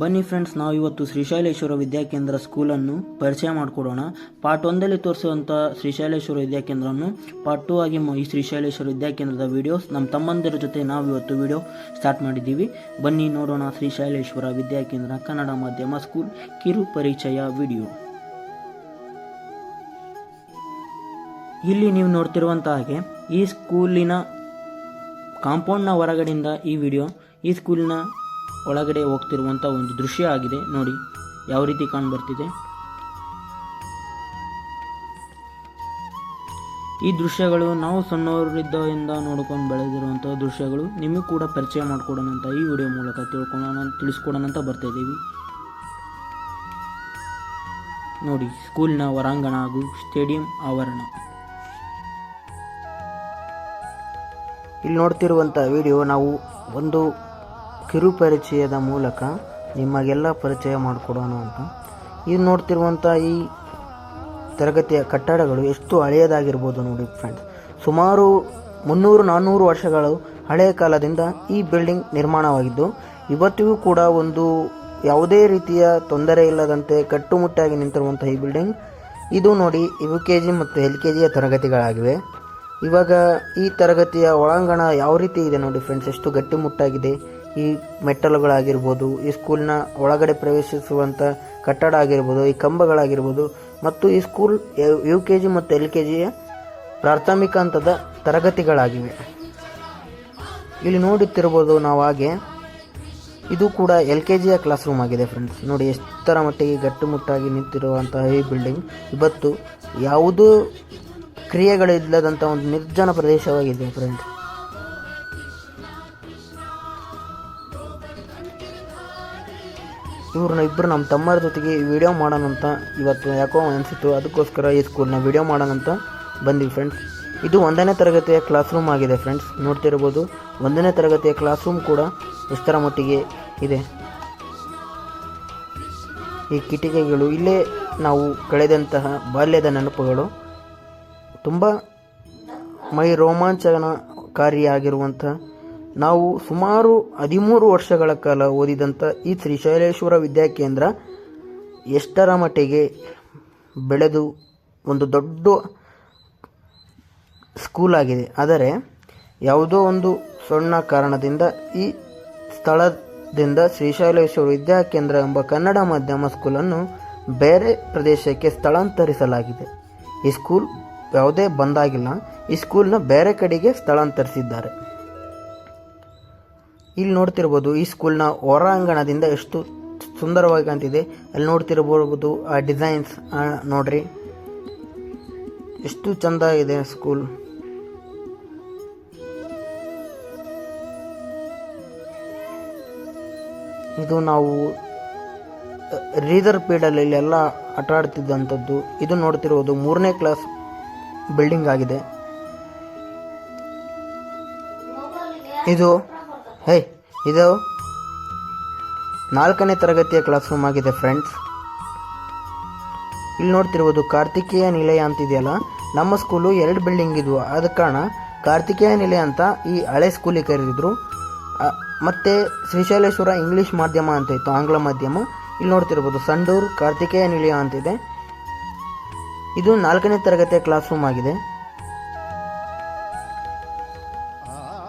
ಬನ್ನಿ ಫ್ರೆಂಡ್ಸ್, ನಾವು ಇವತ್ತು ಶ್ರೀಶೈಲೇಶ್ವರ ವಿದ್ಯಾಕೇಂದ್ರ ಸ್ಕೂಲನ್ನು ಪರಿಚಯ ಮಾಡಿಕೊಡೋಣ. ಪಾರ್ಟ್ ಒಂದಲ್ಲಿ ತೋರಿಸುವಂಥ ಶ್ರೀಶೈಲೇಶ್ವರ ವಿದ್ಯಾಕೇಂದ್ರವನ್ನು ಪಾರ್ಟ್ ಟೂ ಆಗಿ ಈ ಶ್ರೀಶೈಲೇಶ್ವರ ವಿದ್ಯಾಕೇಂದ್ರದ ವಿಡಿಯೋಸ್ ನಮ್ಮ ತಮ್ಮಂದಿರ ಜೊತೆ ನಾವು ಇವತ್ತು ವಿಡಿಯೋ ಸ್ಟಾರ್ಟ್ ಮಾಡಿದ್ದೀವಿ. ಬನ್ನಿ ನೋಡೋಣ ಶ್ರೀಶೈಲೇಶ್ವರ ವಿದ್ಯಾಕೇಂದ್ರ ಕನ್ನಡ ಮಾಧ್ಯಮ ಸ್ಕೂಲ್ ಕಿರು ಪರಿಚಯ ವಿಡಿಯೋ ಇಲ್ಲಿ ನೀವು ನೋಡ್ತಿರುವಂಥ ಹಾಗೆ ಈ ಸ್ಕೂಲಿನ ಕಾಂಪೌಂಡ್ನ ಹೊರಗಡೆಯಿಂದ ಈ ವಿಡಿಯೋ ಈ ಸ್ಕೂಲಿನ ಒಳಗಡೆ ಹೋಗ್ತಿರುವಂಥ ಒಂದು ದೃಶ್ಯ ಆಗಿದೆ. ನೋಡಿ, ಯಾವ ರೀತಿ ಕಾಣ್ ಬರ್ತಿದೆ ಈ ದೃಶ್ಯಗಳು ನಾವು ಸಣ್ಣವರಿದ್ದರಿಂದ ನೋಡ್ಕೊಂಡು ಬೆಳೆದಿರುವಂಥ ದೃಶ್ಯಗಳು. ನಿಮಗೂ ಕೂಡ ಪರಿಚಯ ಮಾಡಿಕೊಡೋಣ ಅಂತ ಈ ವಿಡಿಯೋ ಮೂಲಕ ತಿಳ್ಕೊಳ್ಳೋಣ ತಿಳಿಸ್ಕೊಡೋಣ ಅಂತ ಬರ್ತಾ ಇದ್ದೀವಿ. ನೋಡಿ, ಸ್ಕೂಲ್ನ ಹೊರಾಂಗಣ ಹಾಗೂ ಸ್ಟೇಡಿಯಂ ಆವರಣ. ಇಲ್ಲಿ ನೋಡ್ತಿರುವಂಥ ವಿಡಿಯೋ ನಾವು ಒಂದು ಕಿರು ಪರಿಚಯದ ಮೂಲಕ ನಿಮಗೆಲ್ಲ ಪರಿಚಯ ಮಾಡಿಕೊಡೋಣ ಅಂತ. ಇದು ನೋಡ್ತಿರುವಂಥ ಈ ತರಗತಿಯ ಕಟ್ಟಡಗಳು ಎಷ್ಟು ಹಳೆಯದಾಗಿರ್ಬೋದು ನೋಡಿ ಫ್ರೆಂಡ್ಸ್ ಸುಮಾರು ಮುನ್ನೂರು ನಾನ್ನೂರು ವರ್ಷಗಳು ಹಳೆಯ ಕಾಲದಿಂದ ಈ ಬಿಲ್ಡಿಂಗ್ ನಿರ್ಮಾಣವಾಗಿದ್ದು, ಇವತ್ತಿಗೂ ಕೂಡ ಒಂದು ಯಾವುದೇ ರೀತಿಯ ತೊಂದರೆ ಇಲ್ಲದಂತೆ ಕಟ್ಟುಮುಟ್ಟಾಗಿ ನಿಂತಿರುವಂಥ ಈ ಬಿಲ್ಡಿಂಗ್ ಇದು ನೋಡಿ ಯು ಕೆ ಜಿ ಮತ್ತು ಎಲ್ ಕೆ ಜಿಯ ತರಗತಿಗಳಾಗಿವೆ. ಇವಾಗ ಈ ತರಗತಿಯ ಒಳಾಂಗಣ ಯಾವ ರೀತಿ ಇದೆ ನೋಡಿ ಫ್ರೆಂಡ್ಸ್ ಎಷ್ಟು ಗಟ್ಟಿಮುಟ್ಟಾಗಿದೆ? ಈ ಮೆಟ್ಟಲುಗಳಾಗಿರ್ಬೋದು, ಈ ಸ್ಕೂಲ್ನ ಒಳಗಡೆ ಪ್ರವೇಶಿಸುವಂಥ ಕಟ್ಟಡ ಆಗಿರ್ಬೋದು, ಈ ಕಂಬಗಳಾಗಿರ್ಬೋದು, ಮತ್ತು ಈ ಸ್ಕೂಲ್ ಯು ಕೆ ಜಿ ಮತ್ತು ಎಲ್ ಕೆ ಜಿಯ ಪ್ರಾಥಮಿಕ ಹಂತದ ತರಗತಿಗಳಾಗಿವೆ. ಇಲ್ಲಿ ನೋಡುತ್ತಿರ್ಬೋದು ನಾವು ಹಾಗೆ, ಇದು ಕೂಡ ಎಲ್ ಕೆ ಜಿಯ ಕ್ಲಾಸ್ ರೂಮ್ ಆಗಿದೆ ಫ್ರೆಂಡ್ಸ್. ನೋಡಿ, ಎಷ್ಟರ ಮಟ್ಟಿಗೆ ಗಟ್ಟುಮುಟ್ಟಾಗಿ ನಿಂತಿರುವಂತಹ ಈ ಬಿಲ್ಡಿಂಗ್. ಇವತ್ತು ಯಾವುದೂ ಕ್ರಿಯೆಗಳಿಲ್ಲದಂಥ ಒಂದು ನಿರ್ಜನ ಪ್ರದೇಶವಾಗಿದೆ ಫ್ರೆಂಡ್ಸ್. ಇವ್ರನ್ನ ಇಬ್ಬರು ನಮ್ಮ ತಮ್ಮರ ಜೊತೆಗೆ ವಿಡಿಯೋ ಮಾಡೋಣ ಅಂತ ಇವತ್ತು ಯಾಕೋ ಅನಿಸಿತು ಅದಕ್ಕೋಸ್ಕರ ಈ ಸ್ಕೂಲ್ನ ವಿಡಿಯೋ ಮಾಡೋಣ ಅಂತ ಬಂದ್ವಿ ಫ್ರೆಂಡ್ಸ್ ಇದು ಒಂದನೇ ತರಗತಿಯ ಕ್ಲಾಸ್ ರೂಮ್ ಆಗಿದೆ ಫ್ರೆಂಡ್ಸ್ ನೋಡ್ತಿರ್ಬೋದು, ಒಂದನೇ ತರಗತಿಯ ಕ್ಲಾಸ್ ರೂಮ್ ಕೂಡ ಎಷ್ಟರ ಮಟ್ಟಿಗೆ ಇದೆ. ಈ ಕಿಟಕಿಗಳು, ಇಲ್ಲೇ ನಾವು ಕಳೆದಂತಹ ಬಾಲ್ಯದ ನೆನಪುಗಳು. ತುಂಬ ಮೈ ರೋಮಾಂಚನಕಾರಿಯಾಗಿರುವಂಥ ನಾವು ಸುಮಾರು ಹದಿಮೂರು ವರ್ಷಗಳ ಕಾಲ ಓದಿದಂಥ ಈ ಶ್ರೀಶೈಲೇಶ್ವರ ವಿದ್ಯಾಕೇಂದ್ರ ಎಷ್ಟರ ಮಟ್ಟಿಗೆ ಬೆಳೆದು ಒಂದು ದೊಡ್ಡ ಸ್ಕೂಲ್ ಆಗಿದೆ. ಆದರೆ ಯಾವುದೋ ಒಂದು ಸಣ್ಣ ಕಾರಣದಿಂದ ಈ ಸ್ಥಳದಿಂದ ಶ್ರೀಶೈಲೇಶ್ವರ ವಿದ್ಯಾಕೇಂದ್ರ ಎಂಬ ಕನ್ನಡ ಮಾಧ್ಯಮ ಸ್ಕೂಲನ್ನು ಬೇರೆ ಪ್ರದೇಶಕ್ಕೆ ಸ್ಥಳಾಂತರಿಸಲಾಗಿದೆ. ಈ ಸ್ಕೂಲ್ ಯಾವುದೇ ಬಂದಾಗಿಲ್ಲ. ಈ ಸ್ಕೂಲ್ನ ಬೇರೆ ಕಡೆಗೆ ಸ್ಥಳಾಂತರಿಸಿದ್ದಾರೆ. ಇಲ್ಲಿ ನೋಡ್ತಿರ್ಬೋದು ಈ ಸ್ಕೂಲ್ನ ಹೊರಾಂಗಣದಿಂದ ಎಷ್ಟು ಸುಂದರವಾಗಿ ಕಾಣ್ತಿದೆ. ಅಲ್ಲಿ ನೋಡ್ತಿರ್ಬೋದು, ಆ ಡಿಸೈನ್ಸ್ ನೋಡ್ರಿ. ಎಷ್ಟು ಚಂದ ಇದೆ ಸ್ಕೂಲ್ ಇದು ನಾವು ರೀದರ್ ಪೀಡಲ್ಲಿ ಎಲ್ಲ ಆಟ ಆಡ್ತಿದ್ದಂಥದ್ದು ಇದು ನೋಡ್ತಿರೋದು ಮೂರನೇ ಕ್ಲಾಸ್ ಬಿಲ್ಡಿಂಗ್ ಆಗಿದೆ. ಇದು ಹೇ ಇದು ನಾಲ್ಕನೇ ತರಗತಿಯ ಕ್ಲಾಸ್ ರೂಮ್ ಆಗಿದೆ ಫ್ರೆಂಡ್ಸ್ ಇಲ್ಲಿ ನೋಡ್ತಿರ್ಬೋದು ಕಾರ್ತಿಕೇಯ ನಿಲಯ ಅಂತಿದೆಯಲ್ಲ? ನಮ್ಮ ಸ್ಕೂಲು ಎರಡು ಬಿಲ್ಡಿಂಗ್ ಇದ್ವು. ಆದ ಕಾರಣ ಕಾರ್ತಿಕೇಯ ನಿಲಯ ಅಂತ ಈ ಹಳೆ ಸ್ಕೂಲಿಗೆ ಕರೆದಿದ್ರು. ಮತ್ತು ಶ್ರೀಶೈಲೇಶ್ವರ ಇಂಗ್ಲೀಷ್ ಮಾಧ್ಯಮ ಅಂತ ಇತ್ತು, ಆಂಗ್ಲ ಮಾಧ್ಯಮ. ಇಲ್ಲಿ ನೋಡ್ತಿರ್ಬೋದು ಸಂಡೂರು ಕಾರ್ತಿಕೇಯ ನಿಲಯ ಅಂತಿದೆ. ಇದು ನಾಲ್ಕನೇ ತರಗತಿಯ ಕ್ಲಾಸ್ ರೂಮ್ ಆಗಿದೆ.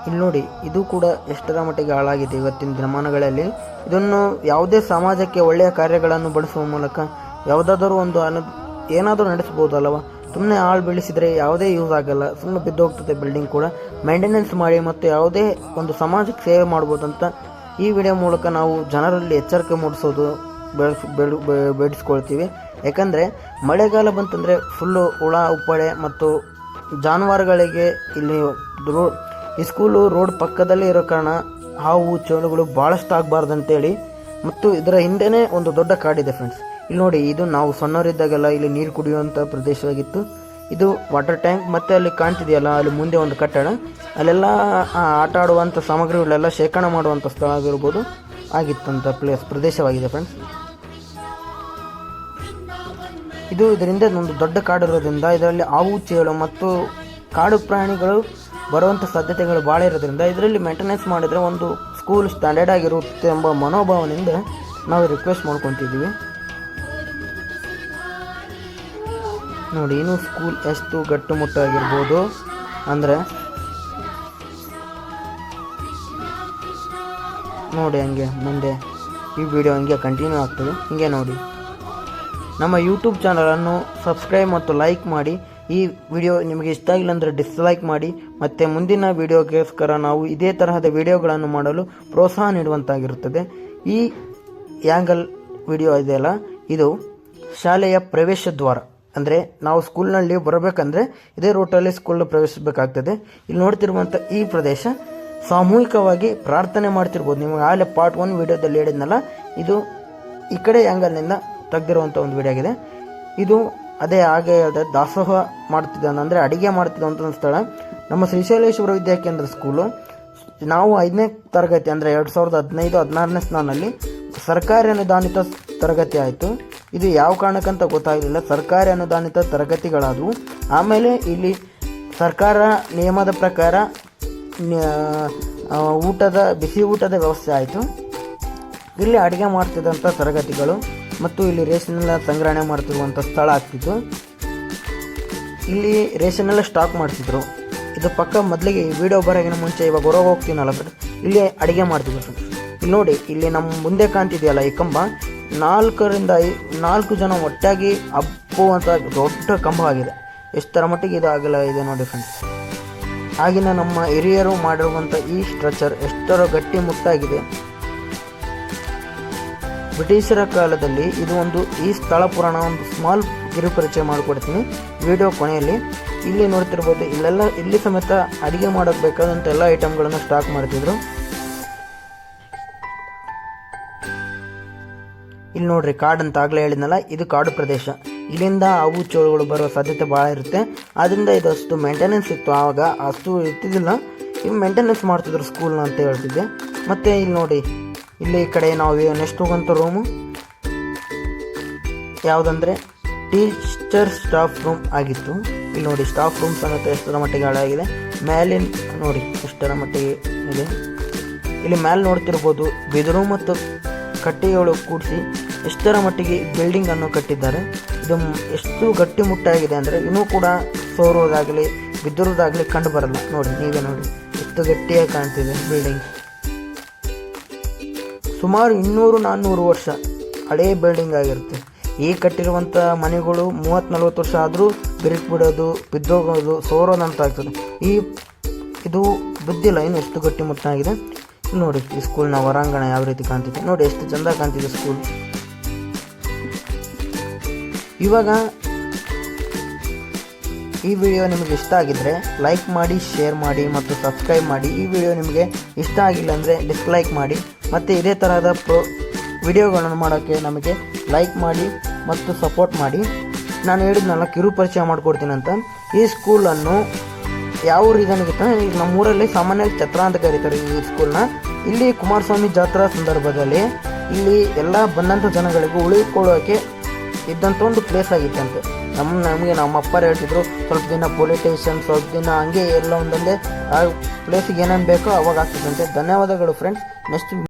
ಇಲ್ಲಿ ನೋಡಿ, ಇದು ಕೂಡ ಎಷ್ಟರ ಮಟ್ಟಿಗೆ ಹಾಳಾಗಿದೆ ಇವತ್ತಿನ ದಿನಮಾನಗಳಲ್ಲಿ. ಇದನ್ನು ಯಾವುದೇ ಸಮಾಜಕ್ಕೆ ಒಳ್ಳೆಯ ಕಾರ್ಯಗಳನ್ನು ಬಳಸುವ ಮೂಲಕ ಯಾವುದಾದರೂ ಒಂದು ಅನು, ಏನಾದರೂ ನಡೆಸ್ಬೋದಲ್ಲವ ಸುಮ್ಮನೆ ಹಾಳು ಬೆಳೆಸಿದರೆ ಯಾವುದೇ ಯೂಸ್ ಆಗಲ್ಲ. ಸುಮ್ಮನೆ ಬಿದ್ದು ಹೋಗ್ತದೆ ಬಿಲ್ಡಿಂಗ್ ಕೂಡ. ಮೇಂಟೆನೆನ್ಸ್ ಮಾಡಿ ಮತ್ತು ಯಾವುದೇ ಒಂದು ಸಮಾಜಕ್ಕೆ ಸೇವೆ ಮಾಡ್ಬೋದಂತ ಈ ವಿಡಿಯೋ ಮೂಲಕ ನಾವು ಜನರಲ್ಲಿ ಎಚ್ಚರಿಕೆ ಮೂಡಿಸೋದು ಬೆಳೆಸ್, ಬೆಳು ಬೇಡಿಸ್ಕೊಳ್ತೀವಿ. ಯಾಕಂದರೆ, ಮಳೆಗಾಲ ಬಂತಂದರೆ ಫುಲ್ಲು ಹುಳ, ಉಪ್ಪಳೆ ಮತ್ತು ಜಾನುವಾರುಗಳಿಗೆ ಇಲ್ಲಿ ಈ ಸ್ಕೂಲು ರೋಡ್ ಪಕ್ಕದಲ್ಲೇ ಇರೋ ಕಾರಣ ಹಾವು ಚೇಳುಗಳು ಭಾಳಷ್ಟು ಆಗಬಾರ್ದು ಅಂತೇಳಿ ಮತ್ತು ಇದರ ಹಿಂದೆನೇ ಒಂದು ದೊಡ್ಡ ಕಾಡಿದೆ ಫ್ರೆಂಡ್ಸ್ ಇಲ್ಲಿ ನೋಡಿ, ಇದು ನಾವು ಸಣ್ಣವರಿದ್ದಾಗೆಲ್ಲ ಇಲ್ಲಿ ನೀರು ಕುಡಿಯುವಂಥ ಪ್ರದೇಶವಾಗಿತ್ತು. ಇದು ವಾಟರ್ ಟ್ಯಾಂಕ್ ಮತ್ತು ಅಲ್ಲಿ ಕಾಣ್ತಿದೆಯಲ್ಲ, ಅಲ್ಲಿ ಮುಂದೆ ಒಂದು ಕಟ್ಟಡ. ಅಲ್ಲೆಲ್ಲ ಆಟ ಆಡುವಂಥ ಸಾಮಗ್ರಿಗಳೆಲ್ಲ ಶೇಖರಣೆ ಮಾಡುವಂಥ ಸ್ಥಳ ಆಗಿರ್ಬೋದು ಆಗಿತ್ತಂಥ ಪ್ಲೇಸ್, ಪ್ರದೇಶವಾಗಿದೆ ಫ್ರೆಂಡ್ಸ್ ಇದು ಇದರಿಂದ ಒಂದು ದೊಡ್ಡ ಕಾಡಿರೋದ್ರಿಂದ ಇದರಲ್ಲಿ ಹಾವು, ಚೇಳು ಮತ್ತು ಕಾಡು ಪ್ರಾಣಿಗಳು ಬರುವಂಥ ಸಾಧ್ಯತೆಗಳು ಭಾಳ ಇರೋದ್ರಿಂದ ಇದರಲ್ಲಿ ಮೇಂಟೆನೆನ್ಸ್ ಮಾಡಿದರೆ ಒಂದು ಸ್ಕೂಲ್ ಸ್ಟ್ಯಾಂಡರ್ಡ್ ಆಗಿರುತ್ತೆ ಎಂಬ ಮನೋಭಾವನೆಯಿಂದ ನಾವು ರಿಕ್ವೆಸ್ಟ್ ಮಾಡ್ಕೊತಿದ್ದೀವಿ ನೋಡಿ, ಇನ್ನು ಸ್ಕೂಲ್ ಎಷ್ಟು ಗಟ್ಟುಮುಟ್ಟಾಗಿರ್ಬೋದು ಅಂದರೆ ನೋಡಿ ಹಂಗೆ ಮುಂದೆ ಈ ವಿಡಿಯೋ ಹಂಗೆ ಕಂಟಿನ್ಯೂ ಆಗ್ತದೆ. ಹಿಂಗೆ ನೋಡಿ. ನಮ್ಮ ಯೂಟ್ಯೂಬ್ ಚಾನಲನ್ನು ಸಬ್ಸ್ಕ್ರೈಬ್ ಮತ್ತು ಲೈಕ್ ಮಾಡಿ. ಈ ವಿಡಿಯೋ ನಿಮಗೆ ಇಷ್ಟ ಆಗಿಲ್ಲ ಅಂದರೆ ಡಿಸ್ಲೈಕ್ ಮಾಡಿ, ಮತ್ತು ಮುಂದಿನ ವಿಡಿಯೋಗೋಸ್ಕರ ನಾವು ಇದೇ ತರಹದ ವಿಡಿಯೋಗಳನ್ನು ಮಾಡಲು ಪ್ರೋತ್ಸಾಹ ನೀಡುವಂತಾಗಿರುತ್ತದೆ. ಈ ಯಾಂಗಲ್ ವಿಡಿಯೋ ಇದೆಯಲ್ಲ, ಇದು ಶಾಲೆಯ ಪ್ರವೇಶ ದ್ವಾರ. ಅಂದರೆ ನಾವು ಸ್ಕೂಲ್ನಲ್ಲಿ ಬರಬೇಕಂದ್ರೆ ಇದೇ ರೂಟಲ್ಲಿ ಸ್ಕೂಲ್ ಪ್ರವೇಶಿಸಬೇಕಾಗ್ತದೆ. ಇಲ್ಲಿ ನೋಡ್ತಿರುವಂಥ ಈ ಪ್ರದೇಶ ಸಾಮೂಹಿಕವಾಗಿ ಪ್ರಾರ್ಥನೆ ಮಾಡ್ತಿರ್ಬೋದು. ನಿಮಗೆ ಆಗಲೇ ಪಾರ್ಟ್ ಒನ್ ವಿಡಿಯೋದಲ್ಲಿ ಹೇಳಿದ್ನಲ್ಲ, ಇದು ಈ ಕಡೆ ಆ್ಯಂಗಲ್ನಿಂದ ತೆಗೆದಿರುವಂಥ ಒಂದು ವಿಡಿಯೋ ಆಗಿದೆ. ಇದು ಅದೇ ಹಾಗೆ ಅದೇ ದಾಸೋಹ ಮಾಡ್ತಿದ್ದಾನೆ ಅಂದರೆ ಅಡುಗೆ ಮಾಡ್ತಿದ್ದಂಥ ಸ್ಥಳ. ನಮ್ಮ ಶ್ರೀಶೈಲೇಶ್ವರ ವಿದ್ಯಾಕೇಂದ್ರ ಸ್ಕೂಲು ನಾವು ಐದನೇ ತರಗತಿ ಅಂದರೆ ಎರಡು ಸಾವಿರದ ಹದಿನೈದು, ಹದಿನಾರನೇ ಸ್ನಾನಲ್ಲಿ ಸರ್ಕಾರಿ ಅನುದಾನಿತ ತರಗತಿ ಆಯಿತು. ಇದು ಯಾವ ಕಾರಣಕ್ಕಂತ ಗೊತ್ತಾಗಲಿಲ್ಲ. ಸರ್ಕಾರಿ ಅನುದಾನಿತ ತರಗತಿಗಳಾದವು. ಆಮೇಲೆ ಇಲ್ಲಿ ಸರ್ಕಾರ ನಿಯಮದ ಪ್ರಕಾರ ಊಟದ, ಬಿಸಿ ಊಟದ ವ್ಯವಸ್ಥೆ ಆಯಿತು. ಇಲ್ಲಿ ಅಡುಗೆ ಮಾಡ್ತಿದ್ದಂಥ ತರಗತಿಗಳು. ಮತ್ತು ಇಲ್ಲಿ ರೇಷನ್ ಎಲ್ಲ ಸಂಗ್ರಹಣೆ ಮಾಡ್ತಿರುವಂಥ ಸ್ಥಳ ಆಗ್ತಿತ್ತು ಇಲ್ಲಿ ರೇಷನ್ ಎಲ್ಲ ಸ್ಟಾಕ್ ಮಾಡ್ತಿದ್ರು. ಇದು ಪಕ್ಕ ಮೊದಲಿಗೆ ವಿಡಿಯೋ ಬರೋಗಿನ ಮುಂಚೆ ಇವಾಗ ಹೊರಗೆ ಹೋಗ್ತೀನಲ್ಲ ಫ್ರೆಂಡ್ ಇಲ್ಲಿ ಅಡುಗೆ ಮಾಡ್ತಿದ್ರು ಫ್ರೆಂಡ್ಸ್ ಇಲ್ಲಿ ನೋಡಿ, ಇಲ್ಲಿ ನಮ್ಮ ಮುಂದೆ ಕಾಣ್ತಿದೆಯಲ್ಲ ಈ ಕಂಬ. ನಾಲ್ಕರಿಂದ ನಾಲ್ಕು ಜನ ಒಟ್ಟಾಗಿ ಹಬ್ಬುವಂಥ ದೊಡ್ಡ ಕಂಬ ಆಗಿದೆ. ಎಷ್ಟರ ಮಟ್ಟಿಗೆ ಇದು ಆಗಲ್ಲ ಇದೆ ನೋಡಿ ಫ್ರೆಂಡ್ಸ್ ಆಗಿನ ನಮ್ಮ ಹಿರಿಯರು ಮಾಡಿರುವಂಥ ಈ ಸ್ಟ್ರಕ್ಚರ್ ಎಷ್ಟರ ಗಟ್ಟಿ ಮುಟ್ಟಾಗಿದೆ. ಬ್ರಿಟಿಷರ ಕಾಲದಲ್ಲಿ ಇದು ಒಂದು ಈ ಸ್ಥಳ ಪುರಾಣ, ಒಂದು ಸ್ಮಾಲ್ ಕಿರು ಪರಿಚಯ ಮಾಡಿಕೊಡ್ತೀನಿ. ವಿಡಿಯೋ ಕೊನೆಯಲ್ಲಿ. ಇಲ್ಲಿ ನೋಡ್ತಿರ್ಬೋದು, ಇಲ್ಲೆಲ್ಲ, ಇಲ್ಲಿ ಸಮೇತ ಅಡುಗೆ ಮಾಡೋಕ್ಕೆ ಬೇಕಾದಂಥ ಎಲ್ಲ ಐಟಮ್ಗಳನ್ನು ಸ್ಟಾಕ್ ಮಾಡ್ತಿದ್ರು. ಇಲ್ಲಿ ನೋಡ್ರಿ, ಕಾಡು ಅಂತ ಆಗಲೇ ಹೇಳಿದ್ನಲ್ಲ, ಇದು ಕಾಡು ಪ್ರದೇಶ. ಇಲ್ಲಿಂದ ಅವು ಚೋಳುಗಳು ಬರೋ ಸಾಧ್ಯತೆ ಭಾಳ ಇರುತ್ತೆ. ಆದ್ದರಿಂದ ಇದು ಅಷ್ಟು ಮೇಂಟೆನೆನ್ಸ್ ಇತ್ತು. ಆವಾಗ ಅಷ್ಟು ಇರ್ತಿದ್ದಿಲ್ಲ. ಇವು ಮೇಂಟೆನೆನ್ಸ್ ಮಾಡ್ತಿದ್ರು ಸ್ಕೂಲ್ನ ಅಂತ ಹೇಳ್ತಿದ್ದೆ. ಮತ್ತು ಇಲ್ಲಿ ನೋಡಿ ಇಲ್ಲಿ ಈ ಕಡೆ ನಾವು ನೆಕ್ಸ್ಟ್ ಹೋಗೋಂಥ ರೂಮು ಯಾವುದಂದರೆ ಟೀಚರ್ ಸ್ಟಾಫ್ ರೂಮ್ ಆಗಿತ್ತು. ಇಲ್ಲಿ ನೋಡಿ ಸ್ಟಾಫ್ ರೂಮ್ ಸಮೇತ ಎಷ್ಟರ ಮಟ್ಟಿಗೆ ಹಾಳಾಗಿದೆ. ಮೇಲಿನ, ನೋಡಿ, ಎಷ್ಟರ ಮಟ್ಟಿಗೆ ಇದೆ. ಇಲ್ಲಿ ಮೇಲೆ ನೋಡ್ತಿರ್ಬೋದು, ಬಿದಿರು ಮತ್ತು ಕಟ್ಟಿಗೆಗಳು ಕೂಡಿಸಿ ಎಷ್ಟರ ಮಟ್ಟಿಗೆ ಬಿಲ್ಡಿಂಗ್ ಅನ್ನು ಕಟ್ಟಿದ್ದಾರೆ. ಇದು ಎಷ್ಟು ಗಟ್ಟಿಮುಟ್ಟಾಗಿದೆ ಅಂದರೆ ಇನ್ನೂ ಕೂಡ ಸೋರೋದಾಗಲಿ ಬಿದ್ದಿರೋದಾಗಲಿ ಕಂಡು ಬರಲ್ಲ. ನೋಡಿ, ನೀವೇ ನೋಡಿ, ಎಷ್ಟು ಗಟ್ಟಿಯಾಗಿ ಕಾಣ್ತಿದೆ ಬಿಲ್ಡಿಂಗ್ ಸುಮಾರು ಇನ್ನೂರು ನಾನ್ನೂರು ವರ್ಷ ಹಳೇ ಬಿಲ್ಡಿಂಗ್ ಆಗಿರುತ್ತೆ. ಈ ಕಟ್ಟಿರುವಂಥ ಮನೆಗಳು ಮೂವತ್ತು ನಲ್ವತ್ತು ವರ್ಷ ಆದರೂ ಬಿರುಕು ಬಿಡೋದು ಬಿದ್ದೋಗೋದು, ಸೋರೋದಂತ ಆಗ್ತದೆ. ಈ ಇದು ಬಿದ್ದಿಲ್ಲ ಇನ್ನು ಎಷ್ಟು ಗಟ್ಟಿಮುಟ್ಟಾಗಿದೆ ನೋಡಿ, ಈ ಸ್ಕೂಲ್ನ ಹೊರಾಂಗಣ ಯಾವ ರೀತಿ ಕಾಣ್ತಿದೆ. ನೋಡಿ, ಎಷ್ಟು ಚಂದ ಕಾಣ್ತಿದೆ ಸ್ಕೂಲ್ ಇವಾಗ ಈ ವಿಡಿಯೋ ನಿಮಗೆ ಇಷ್ಟ ಆಗಿದ್ದರೆ ಲೈಕ್ ಮಾಡಿ ಶೇರ್ ಮಾಡಿ ಮತ್ತು ಸಬ್ಸ್ಕ್ರೈಬ್ ಮಾಡಿ. ಈ ವಿಡಿಯೋ ನಿಮಗೆ ಇಷ್ಟ ಆಗಿಲ್ಲ ಅಂದರೆ ಡಿಸ್ಲೈಕ್ ಮಾಡಿ. ಮತ್ತು ಇದೇ ತರಹದ ಪ್ರೋ ವಿಡಿಯೋಗಳನ್ನು ಮಾಡೋಕ್ಕೆ ನಮಗೆ ಲೈಕ್ ಮಾಡಿ ಮತ್ತು ಸಪೋರ್ಟ್ ಮಾಡಿ. ನಾನು ಹೇಳಿದ್ನಲ್ಲ, ಕಿರು ಪರಿಚಯ ಮಾಡಿಕೊಡ್ತೀನಿ ಅಂತ. ಈ ಸ್ಕೂಲನ್ನು ಯಾವ ರೀಸನ್ಗೆ ಈಗ ನಮ್ಮೂರಲ್ಲಿ ಸಾಮಾನ್ಯವಾಗಿ ಛತ್ರ ಅಂತ ಕರೀತಾರೆ ಈ ಸ್ಕೂಲ್ನ ಇಲ್ಲಿ ಕುಮಾರಸ್ವಾಮಿ ಜಾತ್ರಾ ಸಂದರ್ಭದಲ್ಲಿ ಇಲ್ಲಿ ಎಲ್ಲ ಬಂದಂಥ ಜನಗಳಿಗೂ ಉಳಿದುಕೊಳ್ಳೋಕ್ಕೆ ಇದ್ದಂಥ ಒಂದು ಪ್ಲೇಸ್ ಆಗಿತ್ತಂತೆ ನಮ್ಮ, ನಮಗೆ ನಮ್ಮ ಅಪ್ಪರು ಹೇಳ್ತಿದ್ರು, ಸ್ವಲ್ಪ ದಿನ ಪೊಲೀಸ್ ಸ್ಟೇಷನ್ ಸ್ವಲ್ಪ ದಿನ ಹಂಗೆ ಎಲ್ಲ ಒಂದೊಂದೇ, ಆ ಪ್ಲೇಸಿಗೆ ಏನೇನು ಬೇಕೋ ಅವಾಗ ಆಗ್ತಿತ್ತಂತೆ ಧನ್ಯವಾದಗಳು ಫ್ರೆಂಡ್ಸ್ ನೆಕ್ಸ್ಟ್